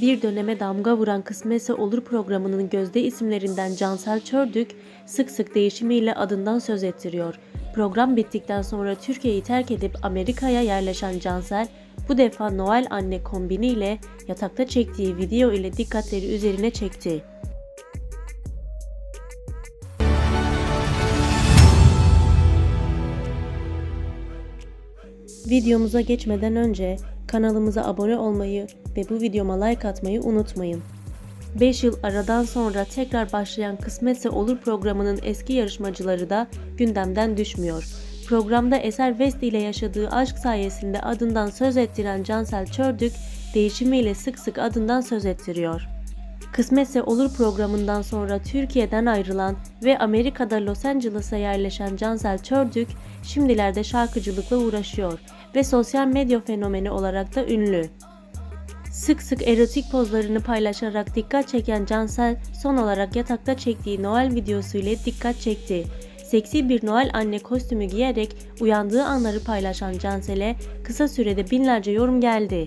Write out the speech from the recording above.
Bir döneme damga vuran Kısmetse Olur programının gözde isimlerinden Cansel Çördük sık sık değişimiyle adından söz ettiriyor. Program bittikten sonra Türkiye'yi terk edip Amerika'ya yerleşen Cansel bu defa Noel anne kombiniyle yatakta çektiği video ile dikkatleri üzerine çekti. Videomuza geçmeden önce kanalımıza abone olmayı ve bu videoma like atmayı unutmayın. 5 yıl aradan sonra tekrar başlayan Kısmetse Olur programının eski yarışmacıları da gündemden düşmüyor. Programda Eser West ile yaşadığı aşk sayesinde adından söz ettiren Cansel Çördük değişimiyle sık sık adından söz ettiriyor. Kısmetse Olur programından sonra Türkiye'den ayrılan ve Amerika'da Los Angeles'a yerleşen Cansel Çördük şimdilerde şarkıcılıkla uğraşıyor ve sosyal medya fenomeni olarak da ünlü. Sık sık erotik pozlarını paylaşarak dikkat çeken Cansel son olarak yatakta çektiği Noel videosu ile dikkat çekti. Seksi bir Noel anne kostümü giyerek uyandığı anları paylaşan Cansel'e kısa sürede binlerce yorum geldi.